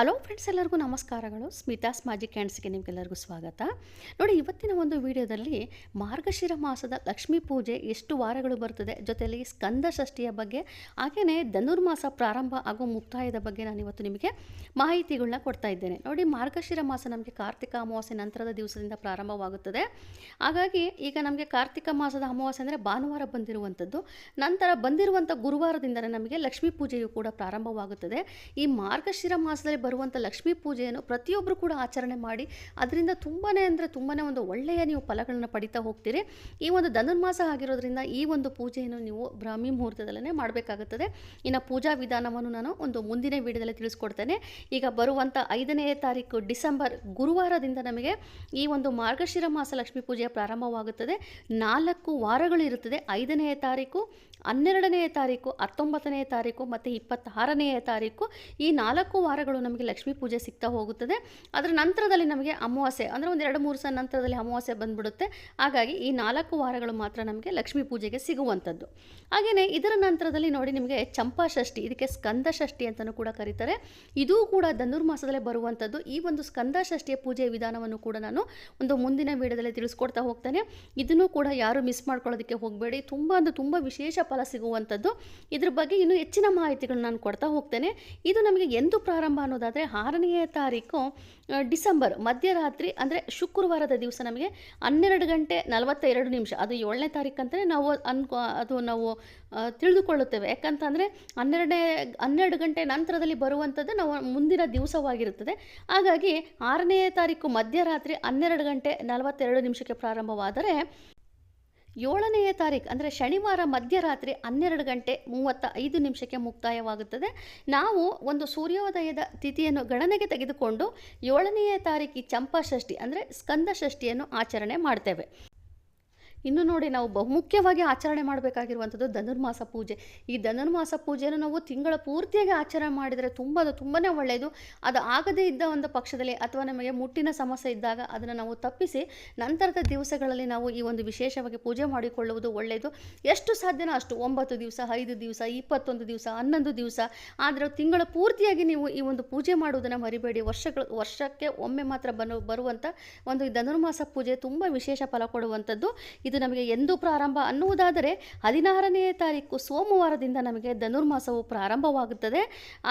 Hello friends ಎಲ್ಲರಿಗೂ ನಮಸ್ಕಾರಗಳು. Smitha's magic ಕ್ಯಾಂಡ್ಸ್ಗೆ ನಿಮಗೆಲ್ಲರಿಗೂ ಸ್ವಾಗತ. ನೋಡಿ, ಇವತ್ತಿನ ಒಂದು ವಿಡಿಯೋದಲ್ಲಿ ಮಾರ್ಗಶಿರ ಮಾಸದ ಲಕ್ಷ್ಮೀ ಪೂಜೆ ಎಷ್ಟು ವಾರಗಳು ಬರ್ತದೆ ಜೊತೆಯಲ್ಲಿ ಸ್ಕಂದ ಷಷ್ಠಿಯ ಬಗ್ಗೆ ಹಾಗೆಯೇ ಧನುರ್ಮಾಸ ಪ್ರಾರಂಭ ಹಾಗೂ ಮುಕ್ತಾಯದ ಬಗ್ಗೆ ನಾನು ಇವತ್ತು ನಿಮಗೆ ಮಾಹಿತಿಗಳನ್ನ ಕೊಡ್ತಾ ಇದ್ದೇನೆ. ನೋಡಿ, ಮಾರ್ಗಶಿರ ಮಾಸ ನಮಗೆ ಕಾರ್ತಿಕ ಅಮಾವಾಸ್ಯೆ ನಂತರದ ದಿವಸದಿಂದ ಪ್ರಾರಂಭವಾಗುತ್ತದೆ. ಹಾಗಾಗಿ ಈಗ ನಮಗೆ ಕಾರ್ತಿಕ ಮಾಸದ ಅಮಾವಾಸ್ಯೆ ಅಂದರೆ ಭಾನುವಾರ ಬಂದಿರುವಂಥದ್ದು. ನಂತರ ಬಂದಿರುವಂಥ ಗುರುವಾರದಿಂದಲೇ ನಮಗೆ ಲಕ್ಷ್ಮೀ ಪೂಜೆಯು ಕೂಡ ಪ್ರಾರಂಭವಾಗುತ್ತದೆ. ಈ ಮಾರ್ಗಶಿರ ಮಾಸದಲ್ಲಿ ಬರುವಂಥ ಲಕ್ಷ್ಮೀ ಪೂಜೆಯನ್ನು ಪ್ರತಿಯೊಬ್ಬರು ಕೂಡ ಆಚರಣೆ ಮಾಡಿ ಅದರಿಂದ ತುಂಬಾ ಅಂದರೆ ತುಂಬಾ ಒಂದು ಒಳ್ಳೆಯ ನೀವು ಫಲಗಳನ್ನು ಪಡಿತಾ ಹೋಗ್ತೀರಿ. ಈ ಒಂದು ಧನುರ್ಮಾಸ ಆಗಿರೋದ್ರಿಂದ ಈ ಒಂದು ಪೂಜೆಯನ್ನು ನೀವು ಬ್ರಾಹ್ಮಿ ಮುಹೂರ್ತದಲ್ಲೇ ಮಾಡಬೇಕಾಗುತ್ತದೆ. ಇನ್ನು ಪೂಜಾ ವಿಧಾನವನ್ನು ನಾನು ಒಂದು ಮುಂದಿನ ವಿಡಿಯೋದಲ್ಲಿ ತಿಳಿಸ್ಕೊಡ್ತೇನೆ. ಈಗ ಬರುವಂಥ ಐದನೇ ತಾರೀಕು ಡಿಸೆಂಬರ್ ಗುರುವಾರದಿಂದ ನಮಗೆ ಈ ಒಂದು ಮಾರ್ಗಶಿರ ಮಾಸ ಲಕ್ಷ್ಮೀ ಪೂಜೆಯ ಪ್ರಾರಂಭವಾಗುತ್ತದೆ. ನಾಲ್ಕು ವಾರಗಳು ಇರುತ್ತದೆ ಐದನೆಯ ತಾರೀಕು ಹನ್ನೆರಡನೆಯ ತಾರೀಕು, ಹತ್ತೊಂಬತ್ತನೆಯ ತಾರೀಕು ಮತ್ತು ಇಪ್ಪತ್ತಾರನೆಯ ತಾರೀಕು ಈ ನಾಲ್ಕು ವಾರಗಳು ನಮಗೆ ಲಕ್ಷ್ಮೀ ಪೂಜೆ ಸಿಗ್ತಾ ಹೋಗುತ್ತದೆ. ಅದರ ನಂತರದಲ್ಲಿ ನಮಗೆ ಅಮಾವಾಸ್ಯೆ ಅಂದರೆ ಒಂದು ಎರಡು ಮೂರು ಸಹ ನಂತರದಲ್ಲಿ ಅಮಾವಾಸ್ಯೆ ಬಂದ್ಬಿಡುತ್ತೆ. ಹಾಗಾಗಿ ಈ ನಾಲ್ಕು ವಾರಗಳು ಮಾತ್ರ ನಮಗೆ ಲಕ್ಷ್ಮೀ ಪೂಜೆಗೆ ಸಿಗುವಂಥದ್ದು ಹಾಗೆಯೇ ಇದರ ನಂತರದಲ್ಲಿ ನೋಡಿ ನಿಮಗೆ ಚಂಪಾ ಷಷ್ಠಿ, ಇದಕ್ಕೆ ಸ್ಕಂದ ಷಷ್ಠಿ ಅಂತಲೂ ಕೂಡ ಕರೀತಾರೆ. ಇದೂ ಕೂಡ ಧನುರ್ಮಾಸದಲ್ಲೇ ಬರುವಂಥದ್ದು ಈ ಒಂದು ಸ್ಕಂದ ಷಷ್ಠಿಯ ಪೂಜೆಯ ವಿಧಾನವನ್ನು ಕೂಡ ನಾನು ಒಂದು ಮುಂದಿನ ವಿಡಿಯೋದಲ್ಲಿ ತಿಳಿಸ್ಕೊಡ್ತಾ ಹೋಗ್ತೇನೆ. ಇದನ್ನು ಕೂಡ ಯಾರು ಮಿಸ್ ಮಾಡ್ಕೊಳ್ಳೋದಕ್ಕೆ ಹೋಗಬೇಡಿ. ತುಂಬ ಅಂದರೆ ತುಂಬ ವಿಶೇಷ ಫಲ ಸಿಗುವಂಥದ್ದು. ಇದ್ರ ಬಗ್ಗೆ ಇನ್ನೂ ಹೆಚ್ಚಿನ ಮಾಹಿತಿಗಳನ್ನ ನಾನು ಕೊಡ್ತಾ ಹೋಗ್ತೇನೆ. ಇದು ನಮಗೆ ಎಂದು ಪ್ರಾರಂಭ ಅನ್ನೋದಾದರೆ ಆರನೆಯ ತಾರೀಕು ಡಿಸೆಂಬರ್, ಮಧ್ಯರಾತ್ರಿ ಅಂದರೆ ಶುಕ್ರವಾರದ ದಿವಸ ನಮಗೆ ಹನ್ನೆರಡು ಗಂಟೆ ನಲವತ್ತೆರಡು ನಿಮಿಷ. ಅದು ಏಳನೇ ತಾರೀಕು ಅಂತಲೇ ನಾವು ಅನ್ಕೊ, ಅದು ನಾವು ತಿಳಿದುಕೊಳ್ಳುತ್ತೇವೆ. ಯಾಕಂತಂದರೆ ಹನ್ನೆರಡನೇ, ಹನ್ನೆರಡು ಗಂಟೆ ನಂತರದಲ್ಲಿ ಬರುವಂಥದ್ದು ನಾವು ಮುಂದಿನ ದಿವಸವಾಗಿರುತ್ತದೆ. ಹಾಗಾಗಿ ಆರನೇ ತಾರೀಕು ಮಧ್ಯರಾತ್ರಿ ಹನ್ನೆರಡು ಗಂಟೆ ನಲವತ್ತೆರಡು ನಿಮಿಷಕ್ಕೆ ಪ್ರಾರಂಭವಾದರೆ ಏಳನೆಯ ತಾರೀಕು ಅಂದರೆ ಶನಿವಾರ ಮಧ್ಯರಾತ್ರಿ ಹನ್ನೆರಡು ಗಂಟೆ ಮೂವತ್ತ ಐದು ನಿಮಿಷಕ್ಕೆ ಮುಕ್ತಾಯವಾಗುತ್ತದೆ. ನಾವು ಒಂದು ಸೂರ್ಯೋದಯದ ತಿಥಿಯನ್ನು ಗಣನೆಗೆ ತೆಗೆದುಕೊಂಡು ಏಳನೆಯ ತಾರೀಕಿ ಚಂಪಾಷಷ್ಠಿ ಚಂಪಾ ಷಷ್ಠಿ ಅಂದರೆ ಸ್ಕಂದ ಷಷ್ಠಿಯನ್ನು ಆಚರಣೆ ಮಾಡ್ತೇವೆ. ಇನ್ನು ನೋಡಿ ನಾವು ಬಹುಮುಖ್ಯವಾಗಿ ಆಚರಣೆ ಮಾಡಬೇಕಾಗಿರುವಂಥದ್ದು ಧನುರ್ಮಾಸ ಪೂಜೆ. ಈ ಧನುರ್ಮಾಸ ಪೂಜೆಯನ್ನು ನಾವು ತಿಂಗಳ ಪೂರ್ತಿಯಾಗಿ ಆಚರಣೆ ಮಾಡಿದರೆ ತುಂಬ ಅದು ತುಂಬಾ ಒಳ್ಳೆಯದು. ಅದು ಆಗದೇ ಇದ್ದ ಒಂದು ಪಕ್ಷದಲ್ಲಿ ಅಥವಾ ನಮಗೆ ಮುಟ್ಟಿನ ಸಮಸ್ಯೆ ಇದ್ದಾಗ ಅದನ್ನು ನಾವು ತಪ್ಪಿಸಿ ನಂತರದ ದಿವಸಗಳಲ್ಲಿ ನಾವು ಈ ಒಂದು ವಿಶೇಷವಾಗಿ ಪೂಜೆ ಮಾಡಿಕೊಳ್ಳುವುದು ಒಳ್ಳೆಯದು. ಎಷ್ಟು ಸಾಧ್ಯನೋ ಅಷ್ಟು ಒಂಬತ್ತು ದಿವಸ, ಐದು ದಿವಸ, ಇಪ್ಪತ್ತೊಂದು ದಿವಸ, ಹನ್ನೊಂದು ದಿವಸ. ಆದರೆ ತಿಂಗಳ ಪೂರ್ತಿಯಾಗಿ ನೀವು ಈ ಒಂದು ಪೂಜೆ ಮಾಡುವುದನ್ನು ಮರಿಬೇಡಿ. ವರ್ಷಗಳು, ವರ್ಷಕ್ಕೆ ಒಮ್ಮೆ ಮಾತ್ರ ಬರುವಂಥ ಒಂದು ಈ ಧನುರ್ಮಾಸ ಪೂಜೆ ತುಂಬ ವಿಶೇಷ ಫಲ ಕೊಡುವಂಥದ್ದು. ಇದು ನಮಗೆ ಎಂದು ಪ್ರಾರಂಭ ಅನ್ನುವುದಾದರೆ ಹದಿನಾರನೇ ತಾರೀಕು ಸೋಮವಾರದಿಂದ ನಮಗೆ ಧನುರ್ಮಾಸವು ಪ್ರಾರಂಭವಾಗುತ್ತದೆ.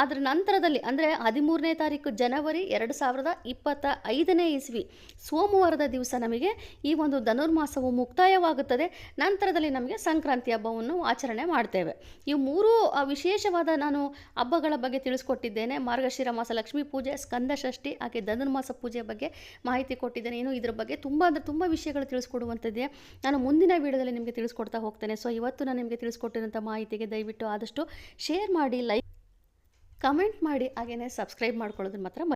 ಅದರ ನಂತರದಲ್ಲಿ ಅಂದರೆ ಹದಿಮೂರನೇ ತಾರೀಕು ಜನವರಿ ಎರಡು ಸಾವಿರದ ಇಪ್ಪತ್ತ ಐದನೇ ಇಸ್ವಿ ಸೋಮವಾರದ ದಿವಸ ನಮಗೆ ಈ ಒಂದು ಧನುರ್ಮಾಸವು ಮುಕ್ತಾಯವಾಗುತ್ತದೆ. ನಂತರದಲ್ಲಿ ನಮಗೆ ಸಂಕ್ರಾಂತಿ ಹಬ್ಬವನ್ನು ಆಚರಣೆ ಮಾಡ್ತೇವೆ. ಈ ಮೂರು ವಿಶೇಷವಾದ ನಾನು ಹಬ್ಬಗಳ ಬಗ್ಗೆ ತಿಳಿಸ್ಕೊಟ್ಟಿದ್ದೇನೆ. ಮಾರ್ಗಶಿರ ಮಾಸ, ಲಕ್ಷ್ಮೀ ಪೂಜೆ, ಸ್ಕಂದ ಷಷ್ಠಿ, ಹಾಗೆ ಧನುರ್ಮಾಸ ಪೂಜೆ ಬಗ್ಗೆ ಮಾಹಿತಿ ಕೊಟ್ಟಿದ್ದೇನೆ. ಇನ್ನು ಇದರ ಬಗ್ಗೆ ತುಂಬ ಅಂದರೆ ತುಂಬ ವಿಷಯಗಳು ತಿಳಿಸ್ಕೊಡುವಂಥದ್ದೇ. ನಾನು ಮುಂದಿನ ವೀಡಿಯೋದಲ್ಲಿ ನಿಮಗೆ ತಿಳಿಸ್ಕೊಡ್ತಾ ಹೋಗ್ತೇನೆ. ಸೊ ಇವತ್ತು ನಾನು ನಿಮಗೆ ತಿಳಿಸ್ಕೊಟ್ಟಿರೋಂಥ ಮಾಹಿತಿಗೆ ದಯವಿಟ್ಟು ಆದಷ್ಟು ಶೇರ್ ಮಾಡಿ ಲೈಕ್ ಕಮೆಂಟ್ ಮಾಡಿ ಹಾಗೆಯೇ ಸಬ್ಸ್ಕ್ರೈಬ್ ಮಾಡ್ಕೊಳ್ಳೋದನ್ನು ಮಾತ್ರ